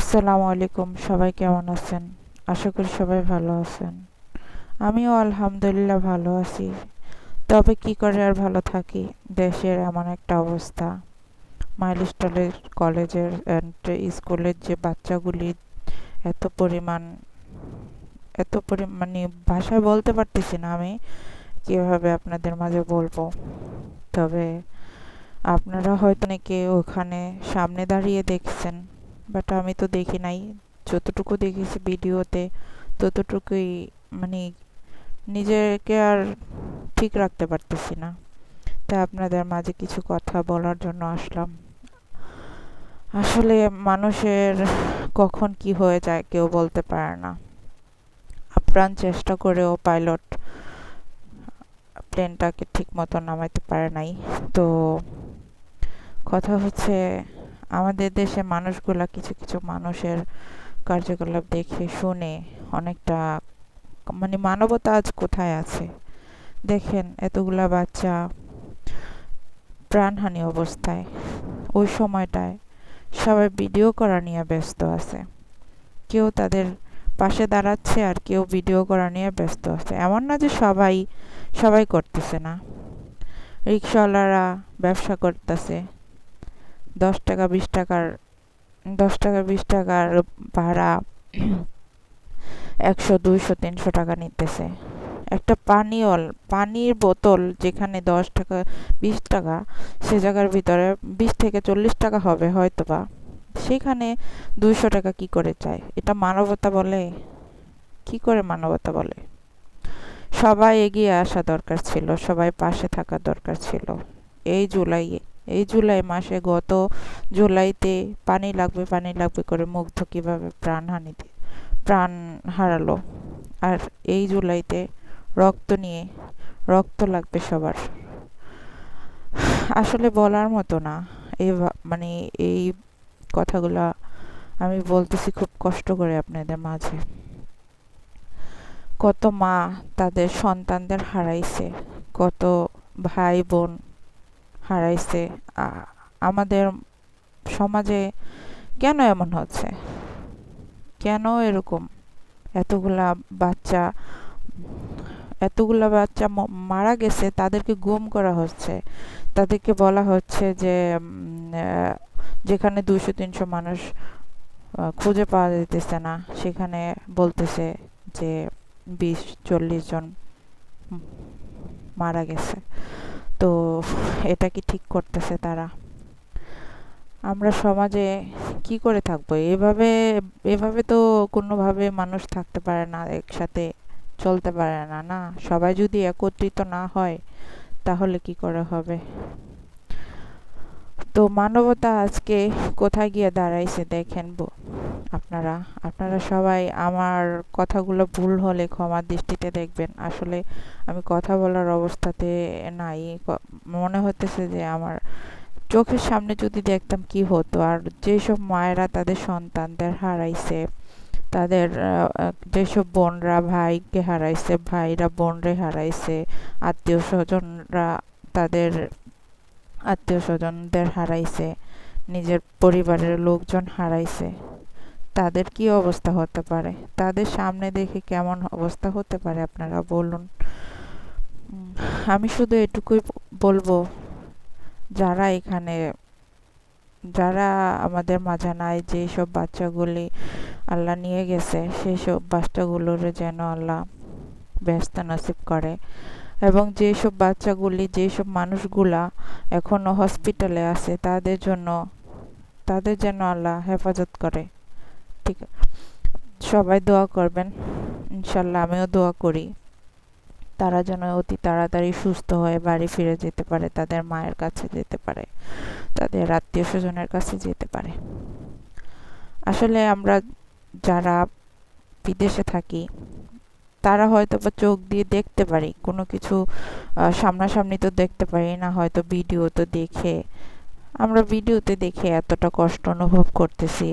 আসসালামু আলাইকুম, সবাই কেমন আছেন? আশা করি সবাই ভালো আছেন। আমিও আলহামদুলিল্লাহ ভালো আছি। তবে কি করে আর ভালো থাকি? দেশের এমন একটা অবস্থা। মাইলস্টলের কলেজের অ্যান্ড স্কুলের যে বাচ্চাগুলি এত পরিমাণ এত পরিমাণ মানে ভাষায় বলতে পারতেছি না আমি, কীভাবে আপনাদের মাঝে বলব? তবে আপনারা হয়তো নাকি ওখানে সামনে দাঁড়িয়ে দেখছেন। বাট আমি তো দেখি নাই। যতটুকু দেখেছি ভিডিওতে, ততটুকুই মানে নিজেকে আর ঠিক রাখতে পারতেছি না। তাই আপনাদের মাঝে কিছু কথা বলার জন্য আসলাম। আসলে মানুষের কখন কি হয়ে যায় কেউ বলতে পারে না। আপ্রাণ চেষ্টা করেও পাইলট প্লেনটাকে ঠিক মতো নামাইতে পারে নাই। তো কথা হচ্ছে আমাদের দেশে মানুষগুলা কিছু কিছু মানুষের কার্যকলাপ দেখে শুনে অনেকটা মানে মানবতা আজ কোথায় আছে? দেখেন এতগুলা বাচ্চা প্রাণহানি অবস্থায়। ওই সময়টায় সবাই ভিডিও করা নিয়ে ব্যস্ত আছে। কেউ তাদের পাশে দাঁড়াচ্ছে আর কেউ ভিডিও করা নিয়ে ব্যস্ত আছে। এমন না যে সবাই সবাই করতেছে না। রিক্সাওয়ালারা ব্যবসা করতেছে। দশ টাকা, বিশ টাকার, দশ টাকা, বিশ টাকার ভাড়া একশো, দুইশো, তিনশো টাকা নিতেছে। একটা পানীয়ল, পানির বোতল যেখানে দশ টাকা, বিশ টাকা, সে জায়গার ভিতরে বিশ থেকে চল্লিশ টাকা হবে হয়তো বা সেখানে দুইশো টাকা কি করে চায়? এটা মানবতা বলে? কি করে মানবতা বলে? সবাই এগিয়ে আসা দরকার ছিল, সবাই পাশে থাকা দরকার ছিল। এই জুলাই এই জুলাই মাসে গত জুলাইতে পানি লাগবে পানি লাগবে করে মুগ্ধ কীভাবে প্রাণহানিতে প্রাণ হারালো। আর এই জুলাইতে রক্ত নিয়ে রক্ত লাগবে সবার। আসলে বলার মতো না। এই মানে এই কথাগুলা আমি বলতেছি খুব কষ্ট করে আপনাদের মাঝে। কত মা তাদের সন্তানদের হারাইছে, কত ভাই বোন হারাইছে। আমাদের সমাজে কেন এমন হচ্ছে? কেন এরকম? এতগুলা বাচ্চা এতগুলা বাচ্চা মারা গেছে, তাদেরকে গুম করা হচ্ছে। তাদেরকে বলা হচ্ছে যে যেখানে দুইশো, তিনশো মানুষ খুঁজে পাওয়া যেতেছে না, সেখানে বলতেছে যে, বিশ, চল্লিশ জন মারা গেছে। তো এটা কি ঠিক করতেছে তারা? আমরা সমাজে কি করে থাকব? এভাবে এভাবে তো কোনোভাবে মানুষ থাকতে পারে না, একসাথে চলতে পারে না না? সবাই যদি একত্রিত না হয়, তাহলে কি করে হবে? তো মানবতা আজকে কোথায় গিয়ে দাঁড়াইছে দেখেন আপনারা আপনারা সবাই আমার কথাগুলো ভুল হলে ক্ষমার দৃষ্টিতে দেখবেন। আসলে আমি কথা বলার অবস্থাতে নাই। মনে হতেছে যে আমার চোখের সামনে যদি দেখতাম কি হতো। আর যেসব মায়েরা তাদের সন্তানদের হারাইছে, তাদের যেসব বোনরা ভাইকে হারাইছে, ভাইরা বোনরে হারাইছে আত্মীয় স্বজনরা তাদের আত্মীয় স্বজনদের হারাইছে, নিজের পরিবারের লোকজন হারাইছে। তাদের কি অবস্থা হতে পারে? তাদের সামনে দেখে কেমন অবস্থা হতে পারে আপনারা বলুন। আমি শুধু এটুকুই বলব, যারা এখানে, যারা আমাদের মাঝে নাই যেসব বাচ্চাগুলি আল্লাহ নিয়ে গেছে সেই সব বাচ্চাগুলোর যেন আল্লাহ ব্যস্ত নসিব করে। এবং যেসব বাচ্চাগুলি, যেসব মানুষগুলা এখনও হসপিটালে আছে, তাদের জন্য, তাদের যেন আল্লাহ হেফাজত করে। ঠিক সবাই দোয়া করবেন। ইনশাল্লাহ আমিও দোয়া করি। তারা যেন অতি তাড়াতাড়ি সুস্থ হয়ে বাড়ি ফিরে যেতে পারে, তাদের মায়ের কাছে যেতে পারে, তাদের আত্মীয় স্বজনের কাছে যেতে পারে। আসলে আমরা যারা বিদেশে থাকি, তারা হয়তো বা চোখ দিয়ে দেখতে পারি, কোনো কিছু সামনাসামনি তো দেখতে পারি না, হয়তো ভিডিও তো দেখে। আমরা ভিডিওতে দেখে এতটা কষ্ট অনুভব করতেছি।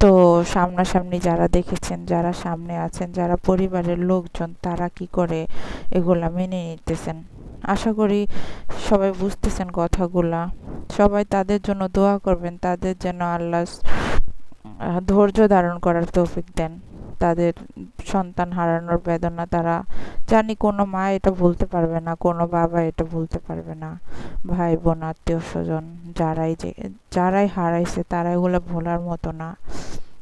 তো সামনাসামনি যারা দেখেছেন, যারা সামনে আছেন, যারা পরিবারের লোকজন, তারা কি করে এগুলা মেনে নিতেছেন? আশা করি সবাই বুঝতেছেন কথাগুলা। সবাই তাদের জন্য দোয়া করবেন, তাদের যেন আল্লাহ ধৈর্য ধারণ করার তৌফিক দেন। তাদের সন্তান হারানোর বেদনা, তারা জানি কোনো মা এটা ভুলতে পারবে না, কোনো বাবা এটা ভুলতে পারবে না। ভাই বোন আত্মীয় স্বজন, যারাই যে, যারাই হারাইছে, তারা এগুলো ভোলার মতো না।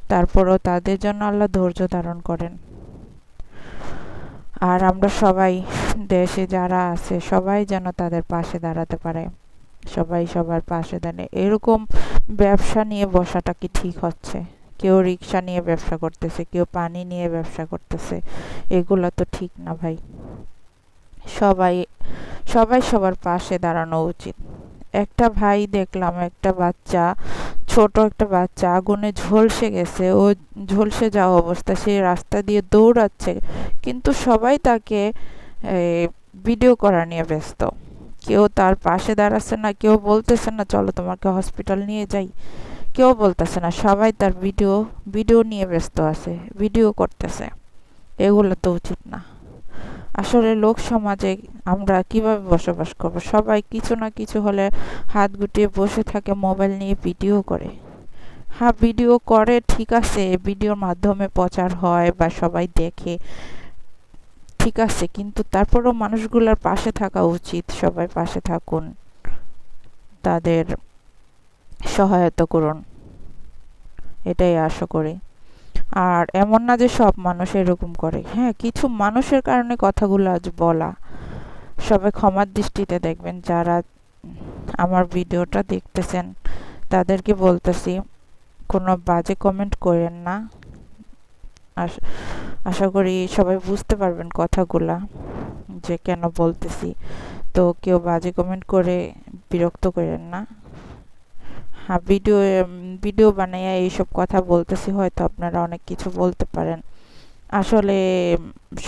তারপরেও তাদের জন্য আল্লাহ ধৈর্য ধারণ করেন। আর আমরা সবাই, দেশে যারা আছে, সবাই যেন তাদের পাশে দাঁড়াতে পারে। সবাই সবার পাশে দাঁড়িয়ে। এরকম ব্যবসা নিয়ে বসাটা কি ঠিক হচ্ছে? কেউ রিক্সা নিয়ে ব্যবসা করতেছে, কেউ পানি নিয়ে ব্যবসা করতেছে। এগুলো তো ঠিক না ভাই। সবাই সবাই সবার পাশে দাঁড়ানো উচিত। একটা ভাই দেখলাম, একটা বাচ্চা, ছোট একটা বাচ্চা, আগুনে ঝলসে গেছে। ও ঝলসে যাওয়া অবস্থা সে রাস্তা দিয়ে দৌড়াচ্ছে, কিন্তু সবাই তাকে ভিডিও করা নিয়ে ব্যস্ত। কেউ তার পাশে দাঁড়াচ্ছে না, কেউ বলতেছে না, চলো তোমাকে হসপিটাল নিয়ে যাই। কেউ বলতেছে না, সবাই তার ভিডিও ভিডিও নিয়ে ব্যস্ত আছে ভিডিও করতেছে। এগুলো তো উচিত না। আসলে লোক সমাজে আমরা কীভাবে বসবাস করব? সবাই কিছু না কিছু হলে হাত গুটিয়ে বসে থাকে মোবাইল নিয়ে ভিডিও করে। হ্যাঁ ভিডিও করে, ঠিক আছে ভিডিওর মাধ্যমে প্রচার হয় বা সবাই দেখে, ঠিক আছে, কিন্তু তারপরেও মানুষগুলোর পাশে থাকা উচিত। সবাই পাশে থাকুন। তাদের সহায়তা করুন। এটাই আশা করি। আর এমন না যে সব মানুষ এরকম করে। হ্যাঁ কিছু মানুষের কারণে কথাগুলো আজ বলা। সবাই ক্ষমার দৃষ্টিতে দেখবেন। যারা আমার ভিডিওটা দেখতেছেন, তাদেরকে বলতেছি, কোনো বাজে কমেন্ট করেন না। আশা করি সবাই বুঝতে পারবেন কথাগুলা, যে কেন বলতেছি। তো কেউ বাজে কমেন্ট করে বিরক্ত করেন না। ভিডিও ভিডিও বানাইয়া এইসব কথা বলতেছি, হয়তো আপনারা অনেক কিছু বলতে পারেন। আসলে,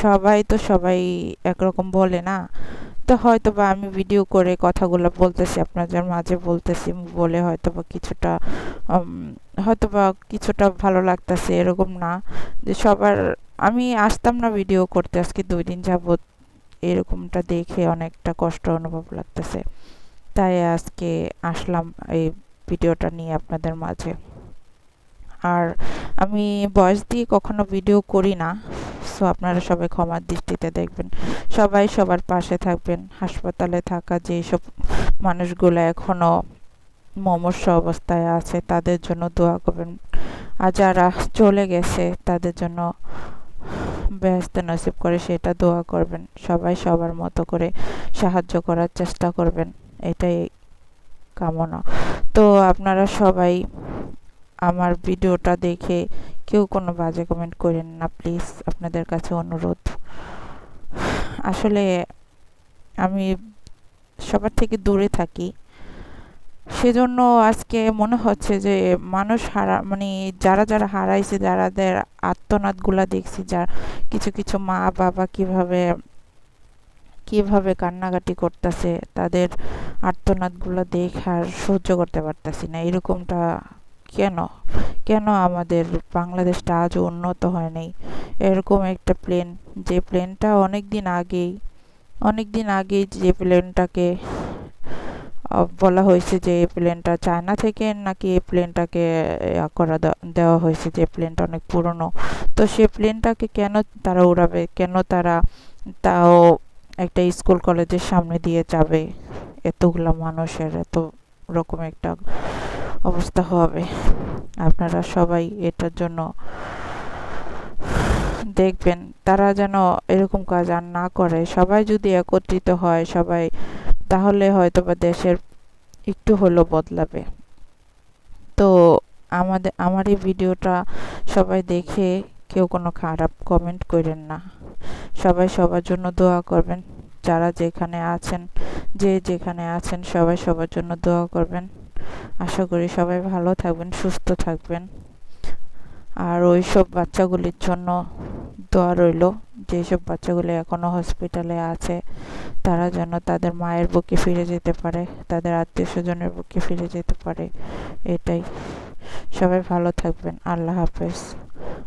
সবাই তো সবাই একরকম বলে না। তো হয়তো বা আমি ভিডিও করে কথাগুলো বলতেছি, আপনাদের মাঝে বলতেছি, বলে হয়তো বা কিছুটা হয়তো বা কিছুটা ভালো লাগতেছে, এরকম না। যে সবার, আমি আসতাম না ভিডিও করতে, আজকে দুই দিন যাবৎ এরকমটা দেখে অনেকটা কষ্ট অনুভব লাগতেছে। তাই আজকে আসলাম, এই ভিডিওটা নিয়ে আপনাদের মাঝে। আর আমি বয়স দিয়ে কখনো ভিডিও করি না, সো আপনারা সবাই ক্ষমার দৃষ্টিতে দেখবেন। সবাই সবার পাশে থাকবেন, হাসপাতালে থাকা যেসব মানুষগুলো এখনও মমস্য অবস্থায় আছে, তাদের জন্য দোয়া করবেন। আর যারা চলে গেছে, তাদের জন্য ব্যস্ত নসিব করে সেটা দোয়া করবেন। সবাই সবার মতো করে সাহায্য করার চেষ্টা করবেন, এটাই কামনা। তো আপনারা সবাই আমার ভিডিওটা দেখে কেউ কোনো বাজে কমেন্ট করেন না প্লিজ আপনাদের কাছে অনুরোধ। আসলে আমি সবার থেকে দূরে থাকি। সেজন্য আজকে মনে হচ্ছে যে মানুষ হারা মানে যারা যারা হারাইছে, যারাদের আত্মনাদগুলা দেখছি যার কিছু কিছু মা বাবা কীভাবে কীভাবে কান্নাকাটি করতেছে, তাদের আর্তনাদগুলো দেখে আর সহ্য করতে পারতেছি না। এরকমটা কেন? কেন আমাদের বাংলাদেশটা আজও উন্নত হয় নাই? এরকম একটা প্লেন, যে প্লেনটা অনেক দিন আগেই অনেক দিন আগেই যে প্লেনটাকে বলা হয়েছে যে এই প্লেনটা চায়না থেকে নাকি এই প্লেনটাকে করা দেওয়া হয়েছে, যে প্লেনটা অনেক পুরনো। তো সে প্লেনটাকে কেন তারা উড়াবে? কেন তারা তাও একটা স্কুল কলেজের সামনে দিয়ে যাবে। এতগুলো মানুষের, এত রকম একটা অবস্থা হবে। আপনারা সবাই এটার জন্য দেখবেন, তারা যেন এরকম কাজ আর না করে। সবাই যদি একত্রিত হয় সবাই, তাহলে হয়তো বা দেশের একটু হলেও বদলাবে। তো আমাদের, আমার এই ভিডিওটা সবাই দেখে কেউ কোনো খারাপ কমেন্ট করেন না। সবাই সবার জন্য দোয়া করবেন। যারা যেখানে আছেন, যে যেখানে আছেন, সবাই সবার জন্য দোয়া করবেন। আশা করি সবাই ভালো থাকবেন, সুস্থ থাকবেন। আর ওই সব বাচ্চাগুলির জন্য দোয়া রইল। যেসব বাচ্চাগুলি এখনও হসপিটালে আছে, তারা যেন তাদের মায়ের বুকে ফিরে যেতে পারে, তাদের আত্মীয় স্বজনের বুকে ফিরে যেতে পারে। এটাই। সবাই ভালো থাকবেন। আল্লাহ হাফেজ।